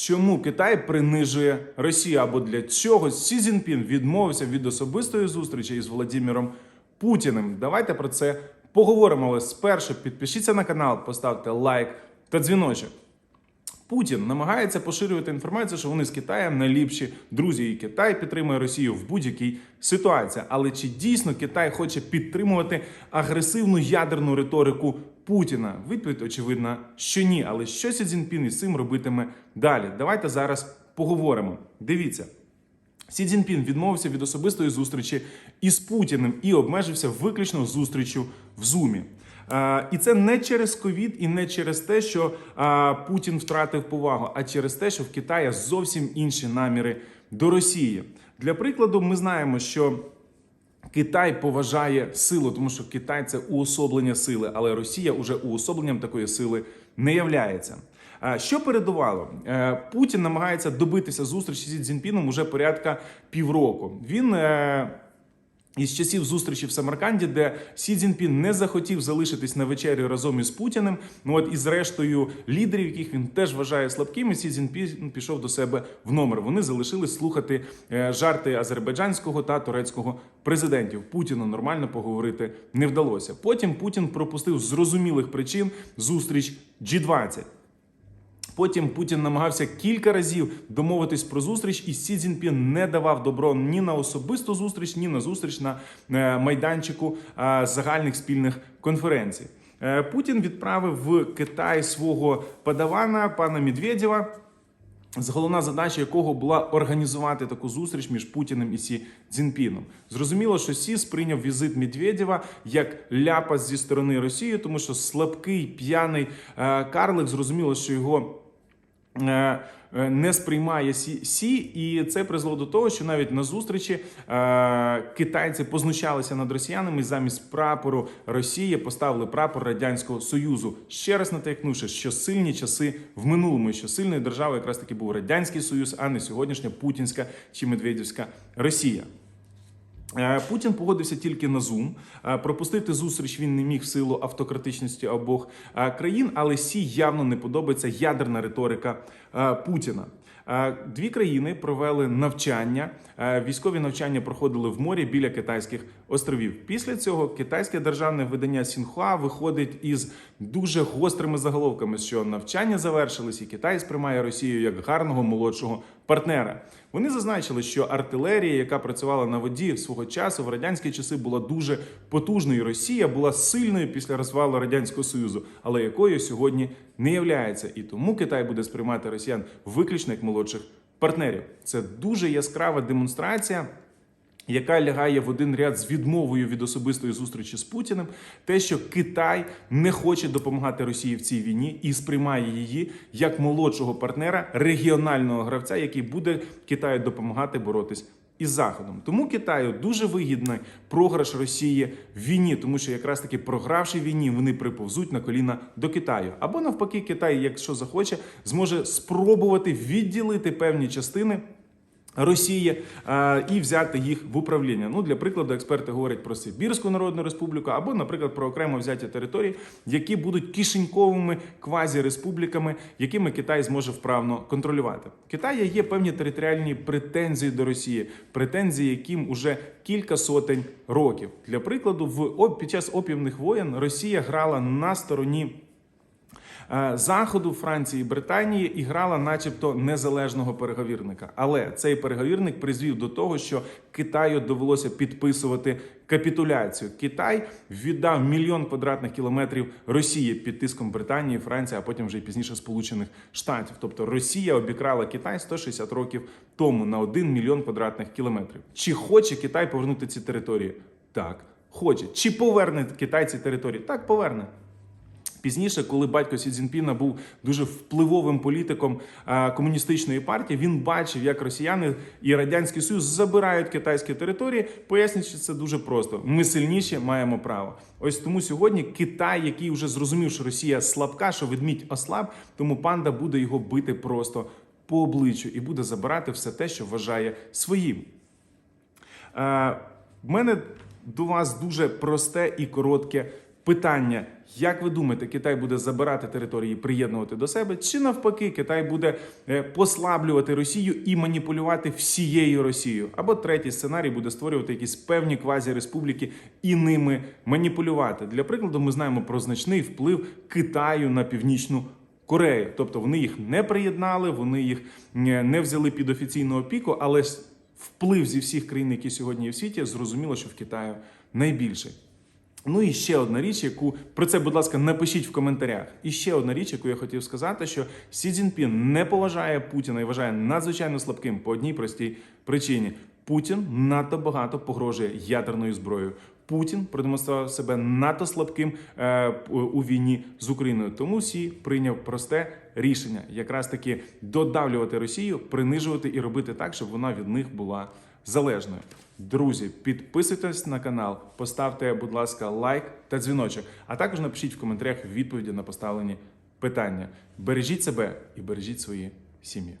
Чому Китай принижує Росію? Або для чого Сі Цзіньпін відмовився від особистої зустрічі із Володимиром Путіним? Давайте про це поговоримо. Але спершу підпишіться на канал, поставте лайк та дзвіночок. Путін намагається поширювати інформацію, що вони з Китаєм найліпші друзі, і Китай підтримує Росію в будь-якій ситуації. Але чи дійсно Китай хоче підтримувати агресивну ядерну риторику Путіна? Відповідь очевидна, що ні. Але що Сі Цзіньпін із цим робитиме далі? Давайте зараз поговоримо. Дивіться. Сі Цзіньпін відмовився від особистої зустрічі із Путіним і обмежився виключно зустрічю в Зумі. Е, І це не через ковід і не через те, що е, Путін втратив повагу, а через те, що в Китаї зовсім інші наміри до Росії. Для прикладу, ми знаємо, що Китай поважає силу, тому що Китай це уособлення сили, але Росія уже уособленням такої сили не являється. Що передувало? Е, Путін намагається добитися зустрічі зі Цзіньпіном уже порядка півроку. Він е, із часів зустрічі в Самарканді, де Сі Цзіньпін не захотів залишитись на вечері разом із Путіним. Ну от із рештою лідерів, яких він теж вважає слабкими, Сі Цзіньпін пішов до себе в номер. Вони залишились слухати е, жарти азербайджанського та турецького президентів. Путіну нормально поговорити не вдалося. Потім Путін пропустив зрозумілих причин зустріч G20. Потім Путін намагався кілька разів домовитись про зустріч, і Сі Цзіньпін не давав добро ні на особисту зустріч, ні на зустріч на е, майданчику е, загальних спільних конференцій. Е, Путін відправив в Китай свого подавана пана Медведєва. Головна задача якого була організувати таку зустріч між Путіним і Сі Цзіньпіном. Зрозуміло, що Сі сприйняв візит Медведєва як ляпас зі сторони Росії, тому що слабкий п'яний карлик зрозуміло, що його. Е, е, Не сприймає Сі, Сі, і це призвело до того, що навіть на зустрічі е, китайці познущалися над росіянами і замість прапору Росії поставили прапор радянського союзу. Ще раз натякнувши, що сильні часи в минулому, що сильною державою якраз таки був радянський союз, а не сьогоднішня путінська чи медведівська Росія. Е, Путін погодився тільки на Zoom. Е, Пропустити зустріч він не міг в силу автократичності обох е, країн, але Сі явно не подобається ядерна риторика Путіна. Дві країни провели навчання. Військові навчання проходили в морі біля китайських островів. Після цього китайське державне видання Сінхуа виходить із дуже гострими заголовками, що навчання завершились, і Китай сприймає Росію як гарного молодшого партнера. Вони зазначили, що артилерія, яка працювала на воді свого часу, в радянські часи була дуже потужною. Росія була сильною після розвалу радянського союзу, але якою сьогодні не являється. І тому Китай буде сприймати росіян виключно як молодших партнерів. Це дуже яскрава демонстрація. Яка лягає в один ряд з відмовою від особистої зустрічі з Путіним, те, що Китай не хоче допомагати Росії в цій війні і сприймає її як молодшого партнера регіонального гравця, який буде Китаю допомагати боротись із Заходом. Тому Китаю дуже вигідний програш Росії в війні, тому що якраз таки програвши війні, вони приповзуть на коліна до Китаю. Або навпаки, Китай, якщо захоче, зможе спробувати відділити певні частини. Росії е, і взяти їх в управління. Ну для прикладу, експерти говорять про Сибірську Народну Республіку або, наприклад, про окремо взяті території, які будуть кишеньковими квазі-республіками, якими Китай зможе вправно контролювати. Китай є певні територіальні претензії до Росії, претензії, яким уже кілька сотень років. Для прикладу, в під час опівних воєн Росія грала на стороні. Е, Заходу Франції і Британії і грала, начебто, незалежного переговірника. Але цей переговірник призвів до того, що Китаю довелося підписувати капітуляцію. Китай віддав мільйон квадратних кілометрів Росії під тиском Британії, Франції, а потім вже й пізніше Сполучених Штатів. Тобто Росія обікрала Китай 160 років тому на 1 мільйон квадратних кілометрів. Чи хоче Китай повернути ці території? Так, хоче. Чи поверне Китай ці території? Так, поверне. Пізніше, коли батько Сі Цзіньпіна був дуже впливовим політиком комуністичної партії, він бачив, як росіяни і радянський союз забирають китайські території. Пояснюють, що це дуже просто. Ми сильніші маємо право. Ось тому сьогодні Китай, який вже зрозумів, що Росія слабка, що ведмідь ослаб, тому панда буде його бити просто по обличчю і буде забирати все те, що вважає своїм. Е, в мене до вас дуже просте і коротке Питання, як ви думаєте, Китай буде забирати території, приєднувати до себе, чи навпаки, Китай буде е, послаблювати Росію і маніпулювати всією Росією? Або третій сценарій буде створювати якісь певні квазіреспубліки і ними маніпулювати. Для прикладу, ми знаємо про значний вплив Китаю на північну Корею. Тобто вони їх не приєднали, вони їх е, не взяли під офіційну опіку, але вплив зі всіх країн, які сьогодні є в світі, зрозуміло, що в Китаю найбільший. Ну і ще одна річ, яку про це, будь ласка, напишіть в коментарях. І ще одна річ, яку я хотів сказати, що Сі Цзіньпін не поважає Путіна і вважає надзвичайно слабким по одній простій причині. Путін надто багато погрожує ядерною зброєю. Путін продемонстрував себе надто слабким е, у війні з Україною. Тому Сі прийняв просте рішення, якраз таки додавлювати Росію, принижувати і робити так, щоб вона від них була залежною. Друзі, підписуйтесь на канал, поставте, будь ласка, лайк та дзвіночок, а також напишіть в коментарях відповіді на поставлені питання. Бережіть себе і бережіть свої сім'ї.